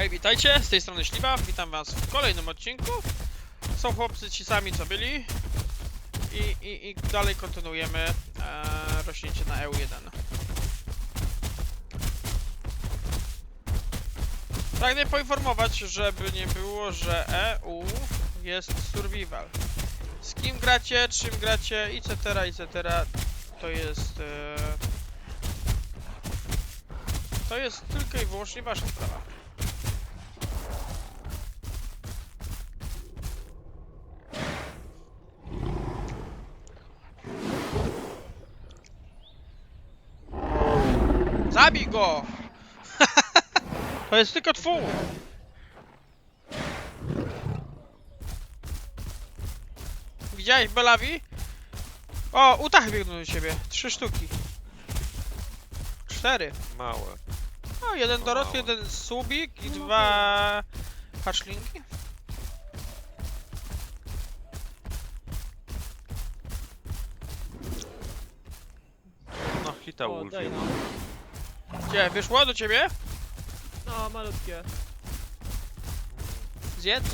Hej, witajcie, z tej strony Śliwa, witam was w kolejnym odcinku. Są chłopcy ci sami co byli. I, i, i dalej kontynuujemy e, rośnięcie na EU1. Pragnę poinformować, żeby nie było, że EU jest survival. Z kim gracie, czym gracie, etc., etc. To jest... E, to jest tylko i wyłącznie wasza sprawa. Zabij go! to jest tylko twój! Widziałeś Belawi? O, utachy biegną do ciebie. Trzy sztuki. Cztery. Małe. No, jeden O, dorosły, jeden subik i dwa hatchlingi. No, hita O, daj no. Gdzie, wyszło do ciebie? No, malutkie. Zjedz.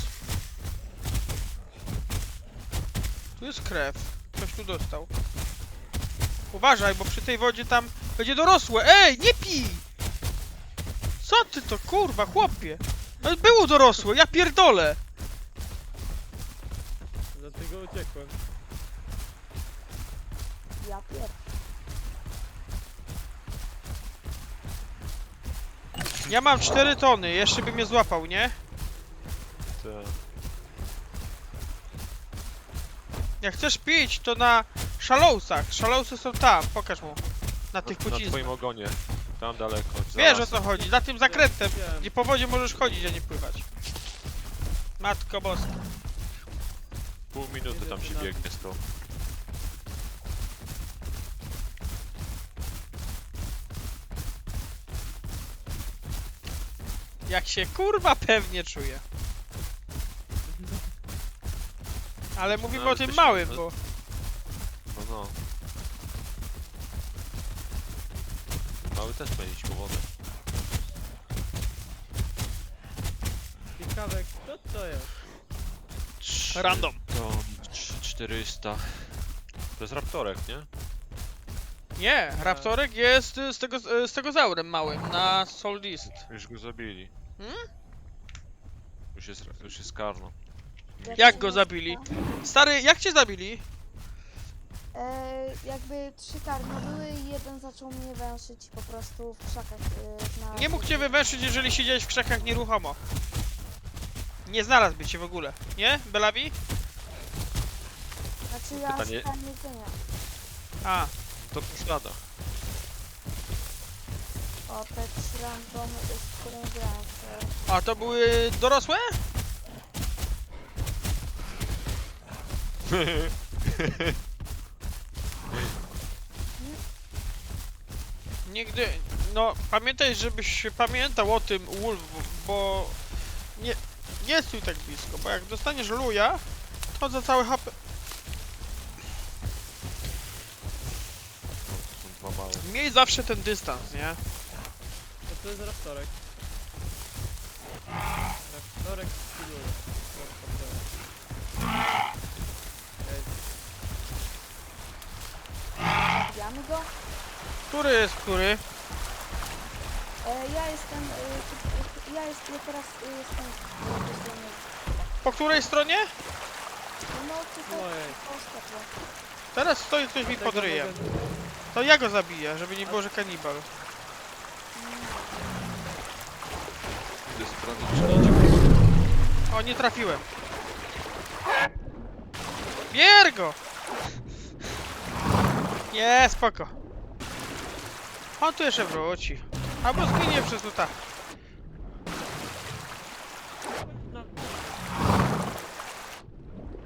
Tu jest krew. Ktoś tu dostał. Uważaj, bo przy tej wodzie tam będzie dorosłe. Ej, nie pij! Co ty to, kurwa, chłopie? No, Było dorosłe, ja pierdolę! Dlatego uciekłem. Ja pier... Ja mam 4 tony, jeszcze by mnie złapał, nie? Te- Jak chcesz pić, to na Shallowsach. Shallowsy są tam, pokaż mu. Na tych Na, pociskach. twoim ogonie. Tam daleko. Wiesz o co chodzi, za tym zakrętem, Wiem. gdzie po wodzie możesz chodzić, a nie pływać. Matko boska. Pół minuty tam się biegnie z to. Jak się kurwa pewnie czuję. Ale mówimy No, o tym małym, bo... No no. Mały też będzie iść po wodę. Ciekawe, kto to jest? Random. To 400. To jest raptorek, nie? Nie, Raptorek jest y, z tego, y, z tego zaurem małym, na Soldist. Już go zabili. Hmm? Już jest, już jest karno. Jak go zabili? Stary, jak cię zabili? E, jakby trzy karmy były i jeden zaczął mnie węszyć po prostu w krzakach e, na... Nie mógł cię wywęszyć, jeżeli siedziałeś w krzakach nieruchomo. Nie znalazłby cię w ogóle, nie? Belawi? Znaczy ja Pytanie- szukałem jedzenia. A, To posiada. O, te trzy randomy, z grałem. to- a to były dorosłe? Nigdy, no pamiętaj, żebyś pamiętał o tym Wolf, bo nie, nie stój tak blisko, bo jak dostaniesz luja, to za cały HP, Małe. miej zawsze ten dystans, nie? To to jest raptorek. Raptorek skilluje. Zabijamy go. Który jest który? E, ja jestem... E, tu- ja, jest, ja teraz e, jestem... po stronie- Po której stronie? No, tutaj Ojej. ostatnio. Teraz stoi ktoś mi pod ryjem. To ja go zabiję, żeby nie było, że kanibal. O, nie trafiłem. Bier go! Nie, spoko. On tu jeszcze wróci. Albo zginie przez tuta. No,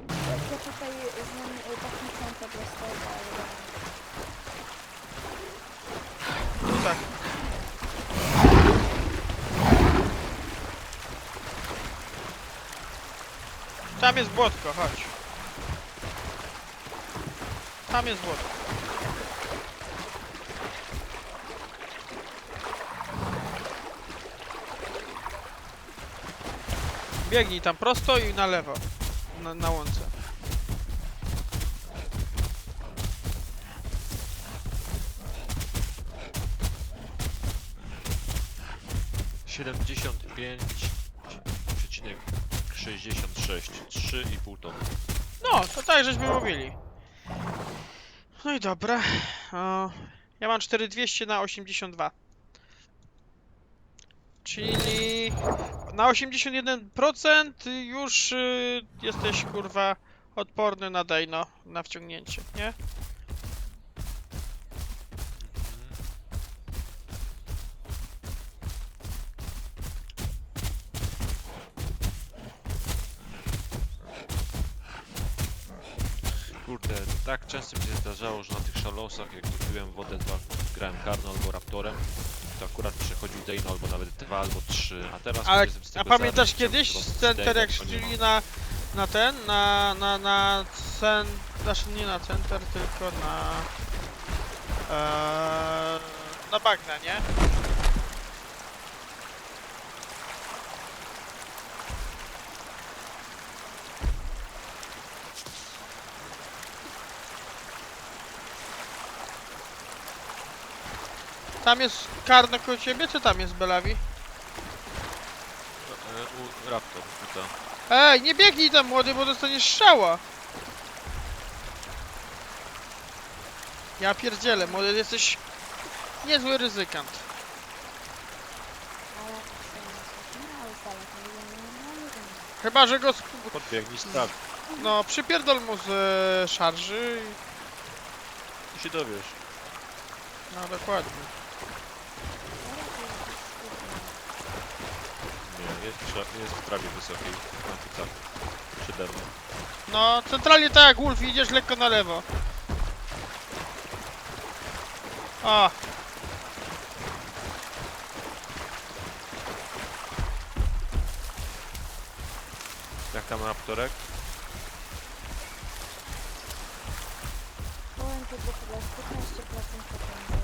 Jak ja tutaj z nim e, techniką po prostu, ale... Tutak. Tam jest błotko, chodź. Tam jest błotko. Biegnij tam prosto i na lewo. Na, na łące. Siedemdziesiąt pięć 66, 3,5 tony. No, to tak żeśmy mówili. No i dobra. O, ja mam 4200 na 82. Czyli na 81% już y, jesteś kurwa odporny na dejno, na wciągnięcie, nie? Kurde, tak często mi się zdarzało, że na tych szalosach, jak kupiłem wodę, to grałem Karno albo Raptorem, to akurat przechodził Dane albo nawet dwa albo trzy, a teraz Ale, jestem z a tego pamiętasz kiedyś chciałem to nie ma. szli na, na ten, na, na, na cen, znaczy nie na center, tylko na eee, na bagna, nie? Tam jest karno koło ciebie, czy tam jest Belawi? E, u, Raptor, tutaj. Ej, nie biegnij tam młody, bo dostaniesz strzała. Ja pierdzielę, młody, jesteś niezły ryzykant. Chyba, że go sp- Podbiegnij, sprawdź, no, przypierdol mu z e, szarży i... i się dowiesz. No, dokładnie. No raczej jakiś kurde. Nie, jest, trza- jest w trawie wysokiej, na plecach. Przede mną. No, centralnie tak jak Wolf, idziesz lekko na lewo. O! Jak tam Raptorek? Powiem tylko tyle, 15% potem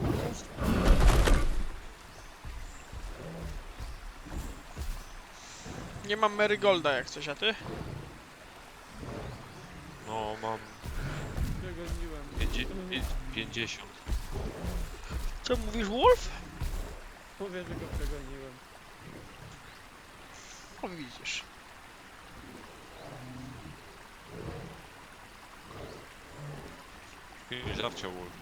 Jeszcze Nie mam Marygolda jak coś, a ty? No, mam Przegoniłem. pięćdzie- pię- 50. Co mówisz, Wolf? Mówię, że go przegoniłem. O, widzisz. Zawciał Wolf.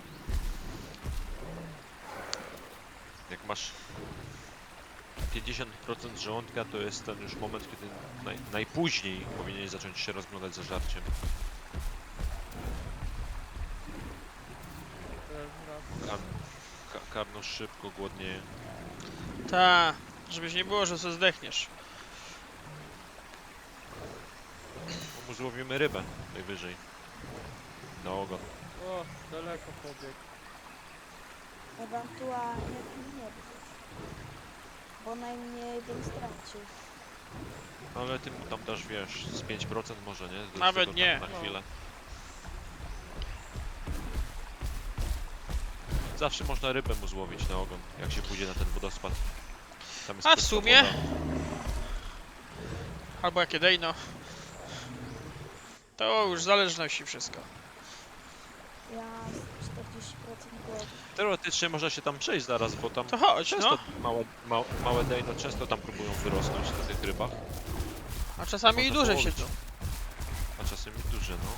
Jak masz 50% żołądka, to jest ten już moment, kiedy naj, najpóźniej powinieneś zacząć się rozglądać za żarciem. Kar, karno szybko głodnieje. Ta, żebyś nie było, że se zdechniesz. Mu złowimy rybę najwyżej. Na ogon. O, daleko pobiegł. Ewentualnie nie wiem. Bo najmniej bym stracił. No, Ale ty mu tam dasz, wiesz, z 5% może, nie? Do Nawet tego nie. tam Na No. chwilę. Zawsze można rybę mu złowić na ogon, jak się pójdzie na ten wodospad. Tam jest A w sumie? woda. Albo jakie dejno. To już zależności wszystko. Ja z 40% głodu. Teoretycznie można się tam przejść zaraz, bo tam To chodź, często no. małe, małe, małe dejno często tam próbują wyrosnąć na tych rybach, A czasami i Można duże połowić. siedzą. a czasem i duże, no.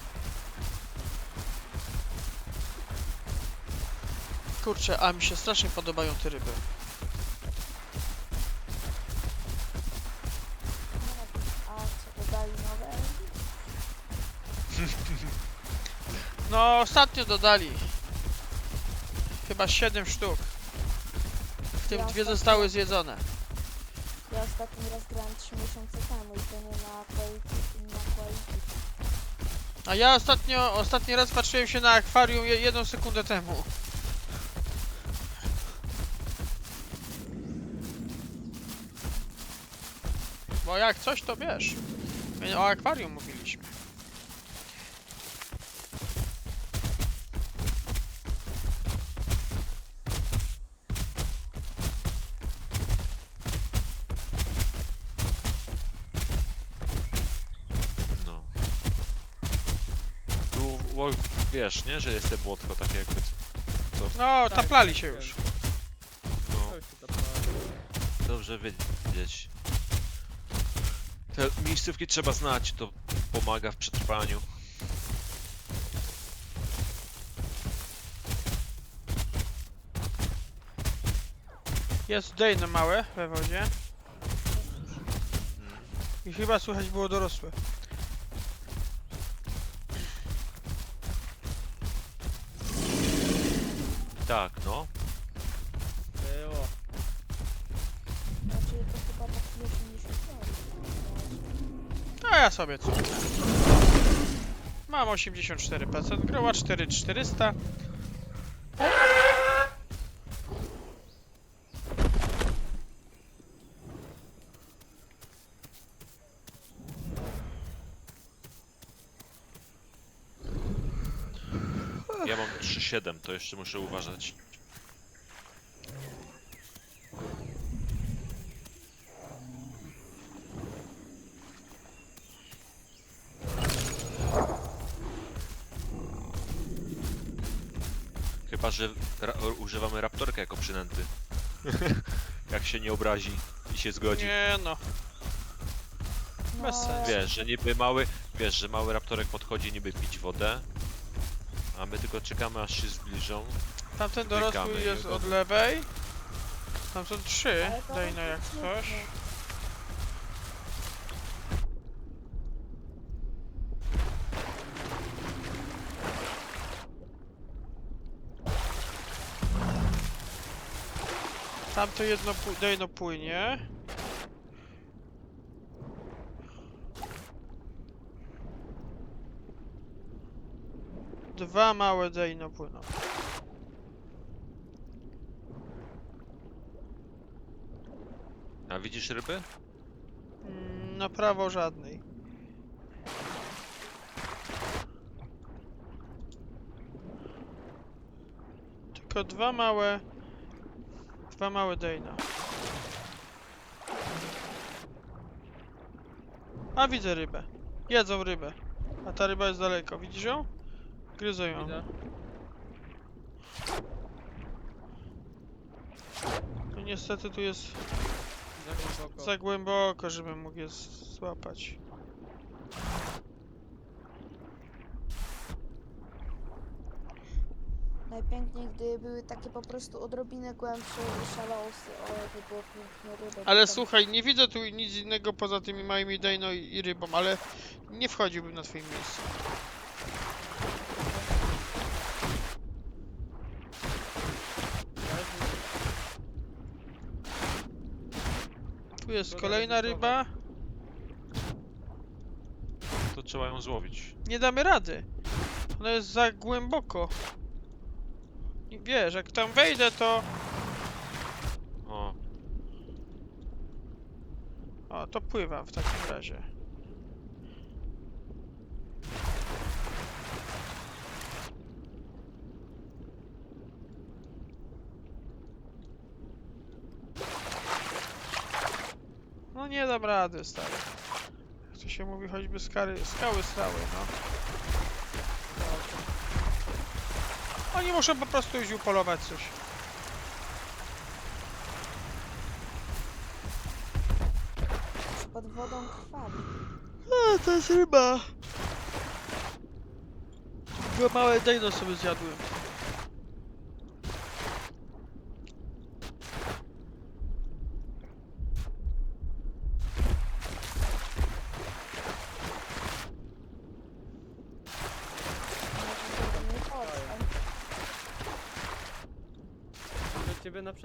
Kurczę, a mi się strasznie podobają te ryby. No, A co dodali nowe? No, ostatnio dodali. Chyba 7 sztuk. W tym Ja dwie ostatnio- zostały zjedzone. Ja ostatni raz grałem 3 miesiące temu i to nie na quality, na quality. A ja ostatnio, ostatni raz patrzyłem się na akwarium je- jedną sekundę temu. Bo jak coś to wiesz. My o akwarium mówiliśmy. No. Tu, wo- wiesz, nie? Że jest te błotko takie jakby... No, Tak, taplali się wiem. już. No, się dobrze wiedzieć. Te miejscówki trzeba znać, to pomaga w przetrwaniu. Jest dejno małe we wodzie. I chyba słychać było dorosłe. Tak, no. Było. Znaczy to chyba tak 80 A ja sobie co? Mam 84%, groła 4400. Ja mam 3,7, to jeszcze muszę uważać. Chyba, że ra używamy raptorka jako przynęty. Jak się nie obrazi i się zgodzi. Nie no. Bez sensu. Wiesz, że niby mały, wiesz, że mały raptorek podchodzi niby pić wodę, a my tylko czekamy aż się zbliżą. Tamten dorosły Wykamy jest jego. od lewej. Tam są trzy, Ale to dejno jak faktycznie coś. nie. Tamto jedno pu- dejno płynie. Dwa małe dejno płyną. A widzisz ryby? Mm, Na prawo żadnej. Tylko dwa małe. Dwa małe dejna. A widzę rybę. Jedzą rybę. A ta ryba jest daleko. Widzisz ją? Gryzą ją. Widzę. No niestety tu jest Za głęboko. za głęboko, żebym mógł je z- złapać. Najpiękniej, gdy były takie po prostu odrobinę głębsze szalosy. O, jakby było pięknie ryby. Ale potem- słuchaj, nie widzę tu nic innego poza tymi małymi dejno i, i rybą, ale nie wchodziłbym na twoim miejscu. Tu jest kolejna ryba. To trzeba ją złowić. Nie damy rady. Ona jest za głęboko. I Wiesz, jak tam wejdę, to... O, O, to pływam w takim razie. No nie dam rady, stary. To się mówi, choćby skary, skały strały, no. Oni muszą po prostu iść upolować coś. Pod wodą krwawi. A, to jest ryba. Dwa małe dejno sobie zjadłem. Może nie powstał.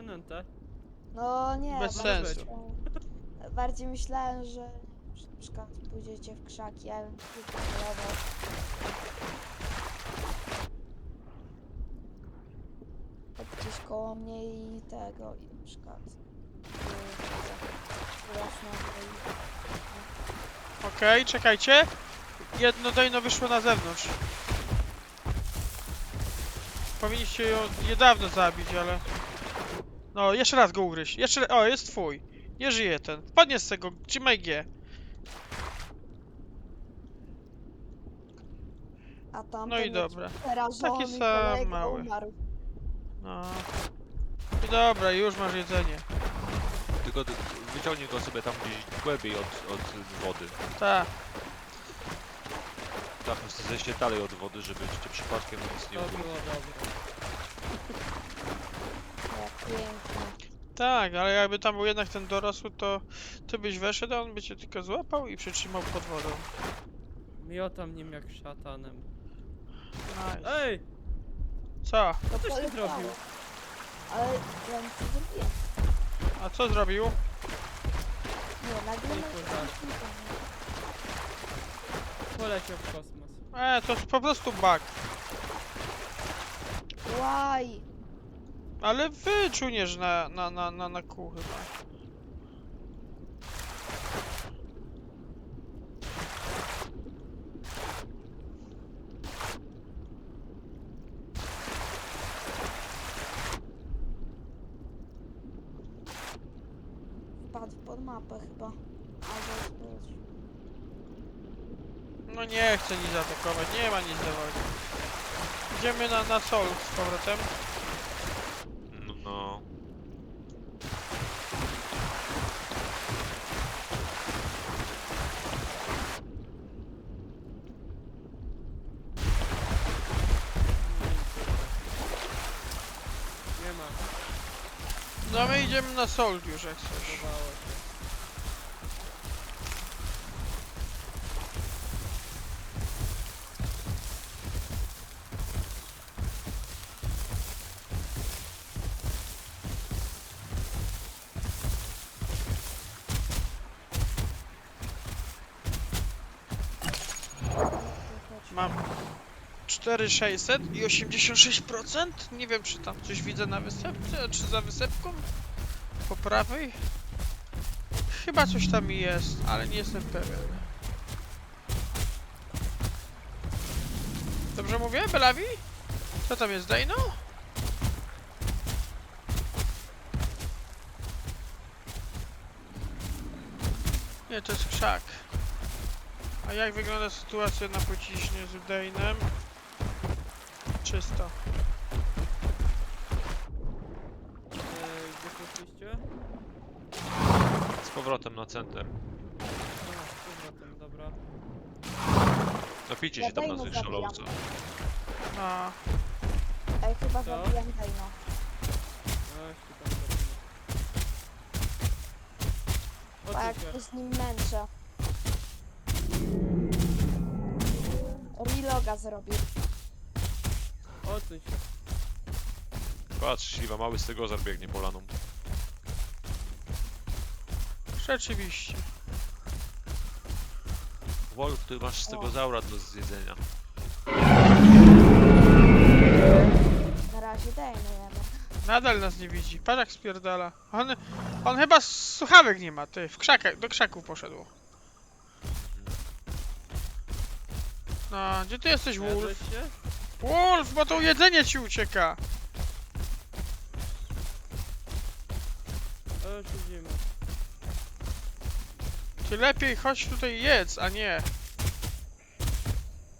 Do na przynętę. No nie. Bez bardziej sensu. myślałem- Bardziej myślałem, że przy- przykład pójdziecie w krzaki, polował. Tak gdzieś koło mnie i tego, i na przykład... Yy, Rosną i... Okej, czekajcie. Jedno dejno wyszło na zewnątrz. Powinniście ją niedawno zabić, ale... No, jeszcze raz go ugryź. Jeszcze... O, jest twój. Nie żyje ten. Podnieś z tego, trzymaj G. A tam No i dobra. Taki sam mały. umarł. No. I dobra, już masz jedzenie. Tylko d- wyciągnij go sobie tam gdzieś głębiej od, od wody. Tak. Tak, prostu zejście dalej od wody, żeby cię przypadkiem nic nie było dobre. Pięknie. Tak, ale jakby tam był jednak ten dorosły, to ty byś weszedł, a on by cię tylko złapał i przytrzymał pod wodą. Miotam nim jak szatanem. Nice. Ej! Co? To coś ty poleciało. zrobił? Ale ja nic nie zrobiłem. A co zrobił? Nie, nagle... Ej, na- kurde. Poleciał w kosmos. E, to jest po prostu bug. Łaj! Ale wyczuniesz na, na, na, na, na kół chyba. Wpadł pod mapę chyba. Albo. No nie chcę nic atakować, nie ma nic zawodzić. Idziemy na, na sol z powrotem. No, no. Nie ma. No my idziemy na sol już jak się. Mam 4600 i 86%. Nie wiem czy tam coś widzę na wysepce, czy za wysepką. Po prawej. Chyba coś tam jest, ale nie jestem pewien. Dobrze mówię, Belawi? Co tam jest, Dejno? Nie, to jest krzak. A jak wygląda sytuacja na pociśnie z Dejnem? Czysto. Ej, gdzie poszliście? Z powrotem na center. A, z powrotem, dobra. Napijcie się tam na dajmy tych zabijam. szalowcach. A, Ej, chyba Co? No, jeszcze tam zrobimy. Bo jak Odsuń się. się z nim męczę. Reloga zrobił. Odsuń się. Patrz, śliwa, mały z tego biegnie polaną. Rzeczywiście. Wolf, ty masz z tego zaura do zjedzenia. Na razie Dejno jemy. Nadal nas nie widzi. Patrz jak spierdala. On, on chyba słuchawek nie ma, ty. W krzakach, do krzaków poszedł. No, gdzie ty jesteś, Wolf? Jadłeś się? Wolf, bo to jedzenie ci ucieka. Siedzimy. Ty lepiej chodź tutaj jedz, a nie.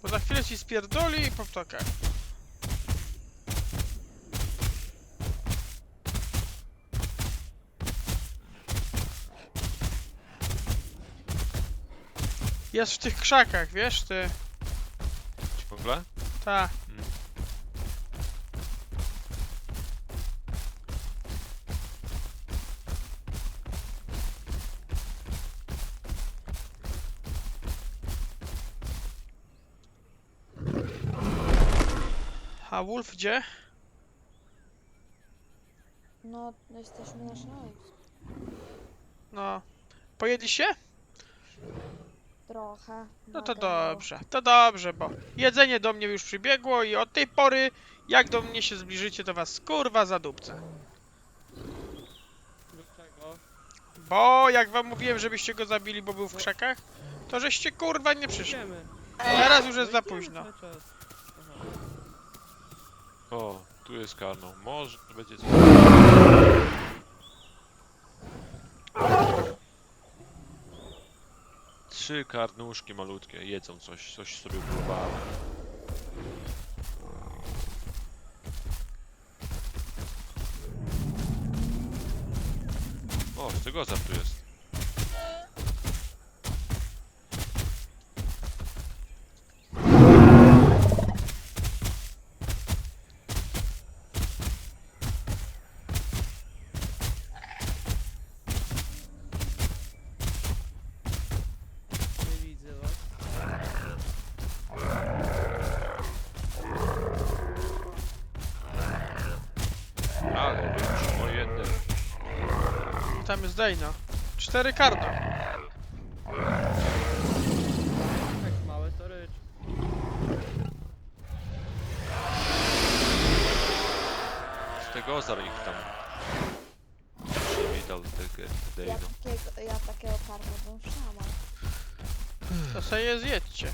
Bo za chwilę ci spierdoli i po ptokach. Jest w tych krzakach, wiesz ty? Ciągle? Ta. Mm. A Wolf gdzie? No, jesteśmy na szaleństwie. No. Pojedli się? Trochę. No to mogę, dobrze, to dobrze, bo jedzenie do mnie już przybiegło i od tej pory, jak do mnie się zbliżycie, to was kurwa zadupcę. Dlaczego? Bo jak wam mówiłem, żebyście go zabili, bo był w krzakach, to żeście kurwa nie przyszli. Idziemy. Teraz już jest No za idziemy późno. cały czas. O, tu jest karno. Może będzie coś. Trzy karnuszki malutkie, jedzą coś, coś sobie próbowały. O, stygozar tu jest. Tam jest Dejno. Cztery karno. Tak małe to rycz. Stygozar ich tam. Przywitał te Ja Dejno. takiego, ja takiego karma bym szamał. To sobie je zjedźcie.